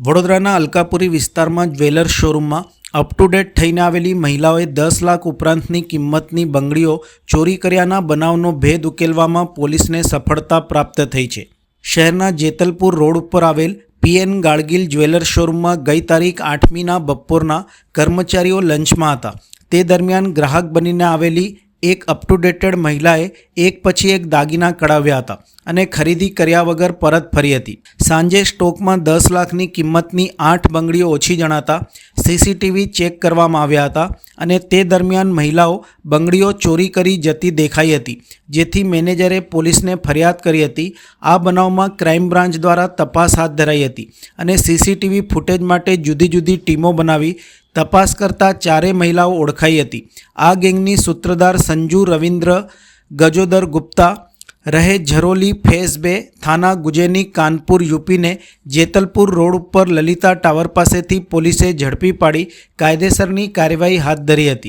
વડોદરાના અલકાપુરી વિસ્તારમાં જ્વેલર્સ શોરૂમમાં અપ ટુ ડેટ થઈને આવેલી મહિલાઓએ દસ લાખ ઉપરાંતની કિંમતની બંગડીઓ ચોરી કર્યાના બનાવનો ભેદ ઉકેલવામાં પોલીસને સફળતા પ્રાપ્ત થઈ છે. શહેરના જેતલપુર રોડ ઉપર આવેલ પીએન ગાળગીલ જ્વેલર્સ શોરૂમમાં ગઈ તારીખ આઠમીના બપોરના કર્મચારીઓ લંચમાં હતા. તે દરમિયાન ગ્રાહક બનીને આવેલી એક અપ ટુ ડેટેડ મહિલાએ એક પછી એક દાગીના કઢાવ્યા હતા અને ખરીદી કર્યા વગર પરત ફરી હતી. સાંજે સ્ટોકમાં દસ લાખની કિંમતની આઠ બંગડીઓ ઓછી જણાતા સીસીટીવી ચેક કરવામાં આવ્યા હતા અને તે દરમિયાન મહિલાઓ બંગડીઓ ચોરી કરી જતી દેખાઈ હતી, જેથી મેનેજરે પોલીસને ફરિયાદ કરી હતી. આ બનાવમાં ક્રાઇમ બ્રાન્ચ દ્વારા તપાસ હાથ ધરાઈ હતી અને સીસીટીવી ફૂટેજ માટે જુદી જુદી ટીમો બનાવી તપાસ કરતા ચારેય મહિલાઓ ઓળખાઈ હતી. આ ગેંગની સૂત્રધાર સંજુ રવિન્દ્ર ગજોદર ગુપ્તા, રહે ઝરોલી ફેઝ બે થાના ગુજેની કાનપુર યુપીને જેતલપુર રોડ ઉપર લલિતા ટાવર પાસેથી પોલીસે ઝડપી પાડી કાયદેસરની કાર્યવાહી હાથ ધરી હતી.